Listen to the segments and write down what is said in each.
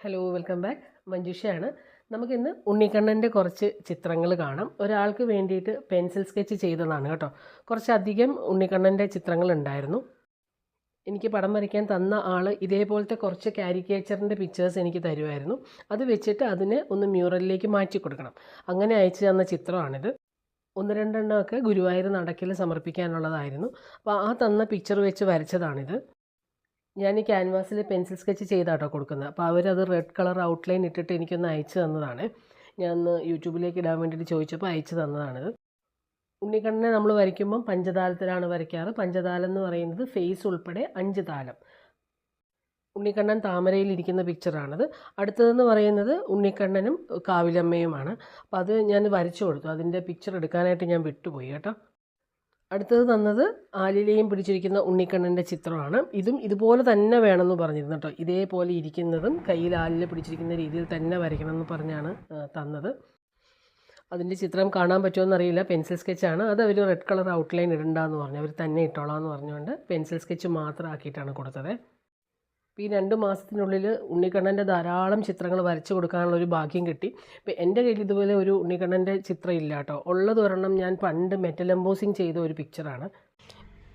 Hello welcome back മഞ്ജുഷയാണ്. നമുക്കിന്ന് ഉണ്ണിക്കണ്ണന്റെ കുറച്ച് ചിത്രങ്ങൾ കാണാം. ഒരാൾക്ക് വേണ്ടിയിട്ട് പെൻസിൽ സ്കെച്ച് ചെയ്തതാണ് കേട്ടോ. കുറച്ചധികം ഉണ്ണിക്കണ്ണന്റെ ചിത്രങ്ങൾ ഉണ്ടായിരുന്നു. എനിക്ക് പടം വരയ്ക്കാൻ തന്ന ആൾ ഇതേപോലത്തെ കുറച്ച് കാരിക്കേച്ചറിന്റെ പിക്ചേഴ്സ് എനിക്ക് തരുമായിരുന്നു. അത് വെച്ചിട്ട് അതിനെ ഒന്ന് മ്യൂറലിലേക്ക് മാറ്റി കൊടുക്കണം. അങ്ങനെ അയച്ചു തന്ന ചിത്രമാണിത്. ഒന്ന് രണ്ടെണ്ണമൊക്കെ ഗുരുവായൂർ നടക്കിൽ സമർപ്പിക്കാനുള്ളതായിരുന്നു. അപ്പോൾ ആ തന്ന പിക്ചർ വെച്ച് വരച്ചതാണിത്. ഞാൻ ഈ ക്യാൻവാസിൽ പെൻസിൽ സ്കെച്ച് ചെയ്താട്ടോ കൊടുക്കുന്നത്. അപ്പോൾ അവരത് റെഡ് കളർ ഔട്ട്ലൈൻ ഇട്ടിട്ട് എനിക്കൊന്ന് അയച്ചു തന്നതാണ്. ഞാൻ ഒന്ന് യൂട്യൂബിലേക്ക് ഇടാൻ വേണ്ടിയിട്ട് ചോദിച്ചപ്പോൾ അയച്ചു തന്നതാണിത് ഉണ്ണിക്കണ്ണനെ നമ്മൾ വരയ്ക്കുമ്പം പഞ്ചതാലത്തിലാണ് വരയ്ക്കാറ്. പഞ്ചതാലം എന്ന് പറയുന്നത് ഫേസ് ഉൾപ്പെടെ അഞ്ച് താലം. ഉണ്ണിക്കണ്ണൻ താമരയിൽ താമരയിലിരിക്കുന്ന പിക്ചറാണത് അടുത്തതെന്ന് പറയുന്നത് ഉണ്ണിക്കണ്ണനും കാവിലമ്മയുമാണ്. അപ്പോൾ അത് ഞാൻ വരച്ചു കൊടുത്തു. അതിന്റെ പിക്ചർ എടുക്കാനായിട്ട് ഞാൻ വിട്ടുപോയി കേട്ടോ. അടുത്തത് തന്നത് ആലിലയും പിടിച്ചിരിക്കുന്ന ഉണ്ണിക്കണ്ണന്റെ ചിത്രമാണ്. ഇതും ഇതുപോലെ തന്നെ വേണമെന്ന് പറഞ്ഞിരുന്നു കേട്ടോ ഇതേപോലെ ഇരിക്കുന്നതും കയ്യിൽ ആലില പിടിച്ചിരിക്കുന്ന രീതിയിൽ തന്നെ വരയ്ക്കണം എന്ന് പറഞ്ഞാണ് തന്നത്. അതിന്റെ ചിത്രം കാണാൻ പറ്റുമോ എന്നറിയില്ല. പെൻസിൽ സ്കെച്ചാണ് അത് അവർ റെഡ് കളർ ഔട്ട്ലൈൻ ഇടണ്ടെന്ന് പറഞ്ഞു. അവർ തന്നെ ഇട്ടോളാം എന്ന് പറഞ്ഞുകൊണ്ട് പെൻസിൽ സ്കെച്ച് മാത്രം ആക്കിയിട്ടാണ് കൊടുത്തത്. അപ്പോൾ ഈ രണ്ട് മാസത്തിനുള്ളിൽ ഉണ്ണിക്കണ്ണന്റെ ധാരാളം ചിത്രങ്ങൾ വരച്ചു കൊടുക്കാനുള്ള ഒരു ഭാഗ്യം കിട്ടി. ഇപ്പോൾ എന്റെ കയ്യിൽ ഇതുപോലെ ഒരു ഉണ്ണിക്കണ്ണന്റെ ചിത്രം ഇല്ല കേട്ടോ. ഉള്ളത് ഒരെണ്ണം ഞാൻ പണ്ട് മെറ്റൽ എംബോസിങ് ചെയ്ത ഒരു പിക്ചറാണ്.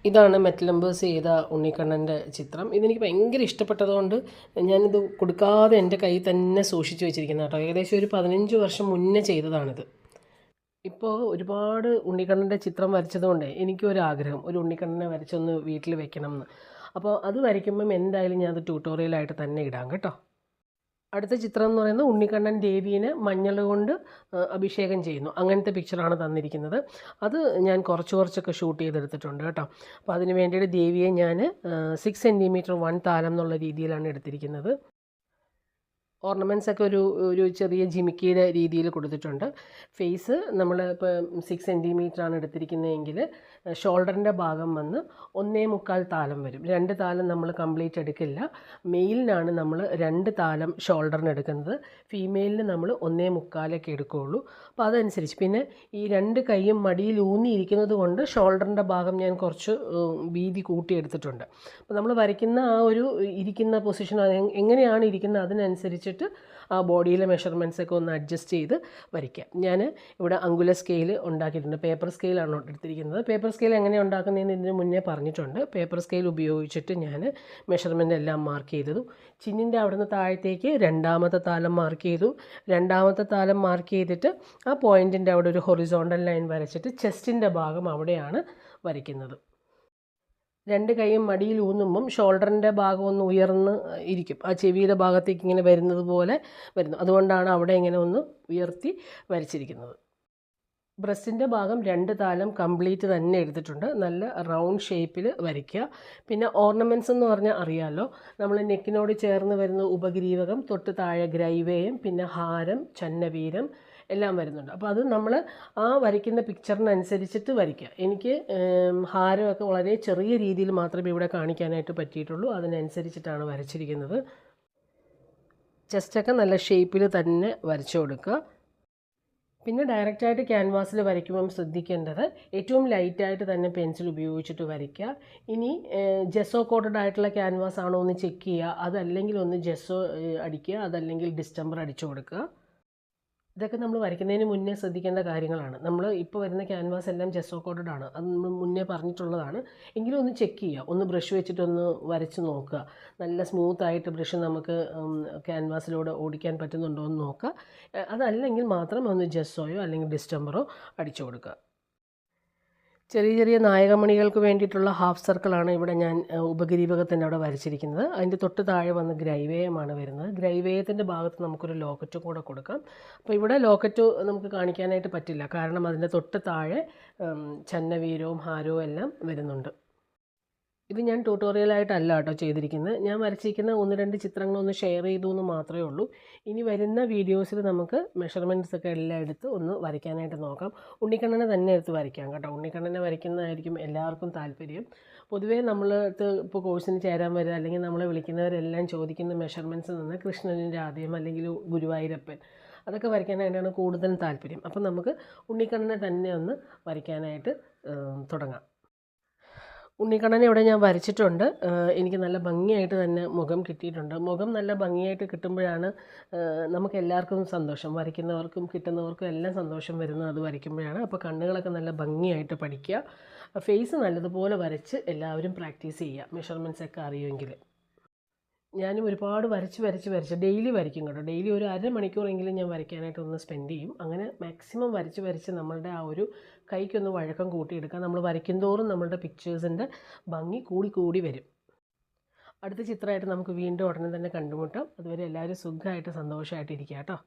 ഇതാണ് മെറ്റൽ എംബോസ് ചെയ്ത ഉണ്ണിക്കണ്ണന്റെ ചിത്രം. ഇതെനിക്ക് ഭയങ്കര ഇഷ്ടപ്പെട്ടതുകൊണ്ട് ഞാനിത് കൊടുക്കാതെ എന്റെ കയ്യിൽ തന്നെ സൂക്ഷിച്ചു വെച്ചിരിക്കുന്നത് കേട്ടോ. ഏകദേശം ഒരു പതിനഞ്ച് വർഷം മുന്നേ ചെയ്തതാണിത്. ഇപ്പോൾ ഒരുപാട് ഉണ്ണിക്കണ്ണന്റെ ചിത്രം വരച്ചതുകൊണ്ട് എനിക്കൊരു ആഗ്രഹം ഒരു ഉണ്ണിക്കണ്ണനെ വരച്ചൊന്ന് വീട്ടിൽ വെക്കണം എന്ന് അപ്പോൾ അത് വരയ്ക്കുമ്പം എന്തായാലും ഞാൻ അത് ട്യൂട്ടോറിയലായിട്ട് തന്നെ ഇടാം കേട്ടോ. അടുത്ത ചിത്രം എന്ന് പറയുന്നത് ഉണ്ണിക്കണ്ണൻ ദേവീനെ മഞ്ഞൾ കൊണ്ട് അഭിഷേകം ചെയ്യുന്നു. അങ്ങനത്തെ പിക്ചറാണ് തന്നിരിക്കുന്നത്. അത് ഞാൻ കുറച്ച് കുറച്ചൊക്കെ ഷൂട്ട് ചെയ്തെടുത്തിട്ടുണ്ട് കേട്ടോ. അപ്പോൾ അതിന് വേണ്ടിയിട്ട് ദേവിയെ ഞാൻ സിക്സ് സെന്റിമീറ്റർ വൺ താലം എന്നുള്ള രീതിയിലാണ് എടുത്തിരിക്കുന്നത്. ഓർണമെന്റ്സ് ഒക്കെ ഒരു ഒരു ചെറിയ ജിമിക്കിയുടെ രീതിയിൽ കൊടുത്തിട്ടുണ്ട്. ഫേസ് നമ്മൾ ഇപ്പോൾ സിക്സ് സെന്റിമീറ്റർ ആണ് എടുത്തിരിക്കുന്നതെങ്കിൽ ഷോൾഡറിന്റെ ഭാഗം വന്ന് ഒന്നേ മുക്കാൽ താലം വരും. രണ്ട് താലം നമ്മൾ കംപ്ലീറ്റ് എടുക്കില്ല. മെയിലിനാണ് നമ്മൾ രണ്ട് താലം ഷോൾഡറിന് എടുക്കുന്നത്. ഫീമെയിലിന് നമ്മൾ ഒന്നേ മുക്കാലൊക്കെ എടുക്കുകയുള്ളൂ അപ്പോൾ അതനുസരിച്ച് പിന്നെ ഈ രണ്ട് കൈയും മടിയിൽ ഊന്നിയിരിക്കുന്നത് കൊണ്ട് ഷോൾഡറിന്റെ ഭാഗം ഞാൻ കുറച്ച് വീതി കൂട്ടിയെടുത്തിട്ടുണ്ട് അപ്പോൾ നമ്മൾ വരയ്ക്കുന്ന ആ ഒരു ഇരിക്കുന്ന പൊസിഷൻ എങ്ങനെയാണ് ഇരിക്കുന്നത്? അതിനനുസരിച്ചിട്ട് ആ ബോഡിയിലെ മെഷർമെന്റ്സ് ഒക്കെ ഒന്ന് അഡ്ജസ്റ്റ് ചെയ്ത് വരയ്ക്കാം. ഞാൻ ഇവിടെ അങ്കുല സ്കെയിൽ ഉണ്ടാക്കിയിട്ടുണ്ട്. പേപ്പർ സ്കെയിലാണ് എടുത്തിരിക്കുന്നത്. പേപ്പർ സ്കെയിൽ എങ്ങനെ ഉണ്ടാക്കുന്നതെന്ന് ഇതിന് മുന്നേ പറഞ്ഞിട്ടുണ്ട്. പേപ്പർ സ്കെയിൽ ഉപയോഗിച്ചിട്ട് ഞാൻ മെഷർമെന്റ് എല്ലാം മാർക്ക് ചെയ്തതും ചിന്നിന്റെ അവിടുന്ന് താഴത്തേക്ക് രണ്ടാമത്തെ താലം മാർക്ക് ചെയ്തു രണ്ടാമത്തെ താലം മാർക്ക് ചെയ്തിട്ട് ആ പോയിന്റിന്റെ അവിടെ ഒരു ഹൊറിസോണ്ടൽ ലൈൻ വരച്ചിട്ട് ചെസ്റ്റിന്റെ ഭാഗം അവിടെയാണ് വരയ്ക്കുന്നത്. രണ്ട് കൈയും മടിയിൽ ഊന്നുമ്പം ഷോൾഡറിന്റെ ഭാഗം ഒന്ന് ഉയർന്ന് ഇരിക്കും. ആ ചെവിയുടെ ഭാഗത്തേക്ക് ഇങ്ങനെ വരുന്നത് പോലെ വരുന്നു. അതുകൊണ്ടാണ് അവിടെ ഇങ്ങനെ ഒന്ന് ഉയർത്തി വരച്ചിരിക്കുന്നത്. ബ്രസ്റ്റിന്റെ ഭാഗം രണ്ട് താലം കംപ്ലീറ്റ് തന്നെ എടുത്തിട്ടുണ്ട്. നല്ല റൗണ്ട് ഷേപ്പിൽ വരയ്ക്കുക. പിന്നെ ഓർണമെന്റ്സ് എന്ന് പറഞ്ഞാൽ അറിയാമല്ലോ നമ്മൾ നെക്കിനോട് ചേർന്ന് വരുന്ന ഉപഗ്രീവകം തൊട്ട് താഴെ ഗ്രൈവേയും പിന്നെ ഹാരം ചന്നവീരം എല്ലാം വരുന്നുണ്ട്. അപ്പോൾ അത് നമ്മൾ ആ വരയ്ക്കുന്ന പിക്ചറിനനുസരിച്ചിട്ട് വരയ്ക്കുക. എനിക്ക് ഹാരമൊക്കെ വളരെ ചെറിയ രീതിയിൽ മാത്രമേ ഇവിടെ കാണിക്കാനായിട്ട് പറ്റിയിട്ടുള്ളൂ. അതിനനുസരിച്ചിട്ടാണ് വരച്ചിരിക്കുന്നത്. ചെസ്റ്റൊക്കെ നല്ല ഷേപ്പിൽ തന്നെ വരച്ചു കൊടുക്കുക. പിന്നെ ഡയറക്റ്റായിട്ട് ക്യാൻവാസിൽ വരയ്ക്കുമ്പം ശ്രദ്ധിക്കേണ്ടത് ഏറ്റവും ലൈറ്റായിട്ട് തന്നെ പെൻസിൽ ഉപയോഗിച്ചിട്ട് വരയ്ക്കുക. ഇനി ജെസോ കോട്ടഡ് ആയിട്ടുള്ള ക്യാൻവാസ് ആണോ ഒന്ന് ചെക്ക് ചെയ്യുക. അതല്ലെങ്കിൽ ഒന്ന് ജെസോ അടിക്കുക. അതല്ലെങ്കിൽ ഡിസ്റ്റംബർ അടിച്ചു കൊടുക്കുക. ഇതൊക്കെ നമ്മൾ വരയ്ക്കുന്നതിന് മുന്നേ ശ്രദ്ധിക്കേണ്ട കാര്യങ്ങളാണ്. നമ്മൾ ഇപ്പോൾ വരുന്ന ക്യാൻവാസ് എല്ലാം ജെസോ കോട്ടഡ് ആണ്. അത് നമ്മൾ മുന്നേ പറഞ്ഞിട്ടുള്ളതാണ്. എങ്കിലും ഒന്ന് ചെക്ക് ചെയ്യുക. ഒന്ന് ബ്രഷ് വെച്ചിട്ടൊന്ന് വരച്ച് നോക്കുക. നല്ല സ്മൂത്ത് ആയിട്ട് ബ്രഷ് നമുക്ക് ക്യാൻവാസിലൂടെ ഓടിക്കാൻ പറ്റുന്നുണ്ടോ എന്ന് നോക്കുക അതല്ലെങ്കിൽ മാത്രം ഒന്ന് ജെസ്സോയോ അല്ലെങ്കിൽ ഡിസ്റ്റംബറോ അടിച്ചു കൊടുക്കുക. ചെറിയ ചെറിയ നായകമണികൾക്ക് വേണ്ടിയിട്ടുള്ള ഹാഫ് സർക്കിളാണ് ഇവിടെ ഞാൻ ഏഹ്, അവിടെ വരച്ചിരിക്കുന്നത്. അതിന്റെ തൊട്ട് താഴെ വന്ന് ഗ്രൈവേയമാണ് വരുന്നത്. ഗ്രൈവേയത്തിന്റെ ഭാഗത്ത് നമുക്കൊരു ലോക്കറ്റ് കൂടെ കൊടുക്കാം. അപ്പോൾ ഇവിടെ ലോക്കറ്റ് നമുക്ക് കാണിക്കാനായിട്ട് പറ്റില്ല. കാരണം അതിന്റെ തൊട്ട് താഴെ ചന്നവീരവും ഹാരവും എല്ലാം വരുന്നുണ്ട്. ഇത് ഞാൻ ട്യൂട്ടോറിയലായിട്ടല്ല കേട്ടോ ചെയ്തിരിക്കുന്നത്. ഞാൻ വരച്ചിരിക്കുന്ന ഒന്ന് രണ്ട് ചിത്രങ്ങൾ ഒന്ന് ഷെയർ ചെയ്തു എന്ന് മാത്രമേ ഉള്ളൂ. ഇനി വരുന്ന വീഡിയോസിൽ നമുക്ക് മെഷർമെന്റ്സ് ഒക്കെ എല്ലാം എടുത്ത് ഒന്ന് വരയ്ക്കാനായിട്ട് നോക്കാം. ഉണ്ണിക്കണ്ണനെ തന്നെ എടുത്ത് വരയ്ക്കാം കേട്ടോ. ഉണ്ണിക്കണ്ണനെ വരയ്ക്കുന്നതായിരിക്കും എല്ലാവർക്കും താല്പര്യം. പൊതുവേ നമ്മളടുത്ത് ഇപ്പോൾ കോഴ്സിന് ചേരാൻ വരിക അല്ലെങ്കിൽ നമ്മളെ വിളിക്കുന്നവരെല്ലാം ചോദിക്കുന്ന മെഷർമെന്റ്സ് നിന്ന് കൃഷ്ണനും രാധയും അല്ലെങ്കിൽ ഗുരുവായൂരപ്പൻ. അതൊക്കെ വരയ്ക്കാനായിട്ടാണ് കൂടുതലും താല്പര്യം. അപ്പം നമുക്ക് ഉണ്ണിക്കണ്ണനെ തന്നെ ഒന്ന് വരയ്ക്കാനായിട്ട് തുടങ്ങാം. ഉണ്ണിക്കണ്ണനെ ഇവിടെ ഞാൻ വരച്ചിട്ടുണ്ട്. എനിക്ക് നല്ല ഭംഗിയായിട്ട് തന്നെ മുഖം കിട്ടിയിട്ടുണ്ട്. മുഖം നല്ല ഭംഗിയായിട്ട് കിട്ടുമ്പോഴാണ് നമുക്ക് എല്ലാവർക്കും സന്തോഷം. വരയ്ക്കുന്നവർക്കും കിട്ടുന്നവർക്കും എല്ലാം സന്തോഷം വരുന്നത് അത് വരയ്ക്കുമ്പോഴാണ്. അപ്പോൾ കണ്ണുകളൊക്കെ നല്ല ഭംഗിയായിട്ട് പഠിക്കുക. ഫേസ് നല്ലതുപോലെ വരച്ച് എല്ലാവരും പ്രാക്ടീസ് ചെയ്യുക. മെഷർമെന്റ്സൊക്കെ അറിയുമെങ്കിൽ ഞാനും ഒരുപാട് വരച്ച് വരച്ച് വരച്ച് ഡെയിലി വരയ്ക്കും കേട്ടോ. ഡെയിലി ഒരു അരമണിക്കൂറെങ്കിലും ഞാൻ വരയ്ക്കാനായിട്ട് ഒന്ന് സ്പെൻഡ് ചെയ്യും. അങ്ങനെ മാക്സിമം വരച്ച് വരച്ച് നമ്മളുടെ ആ ഒരു കൈക്കൊന്ന് വഴക്കം കൂട്ടിയെടുക്കാം നമ്മൾ വരയ്ക്കും തോറും നമ്മളുടെ പിക്ചേഴ്സിന്റെ ഭംഗി കൂടി കൂടി വരും. അടുത്ത ചിത്രമായിട്ട് നമുക്ക് വീണ്ടും ഉടനെ തന്നെ കണ്ടുമുട്ടാം. അതുവരെ എല്ലാവരും സുഖമായിട്ട് സന്തോഷമായിട്ട് ഇരിക്കുക കേട്ടോ.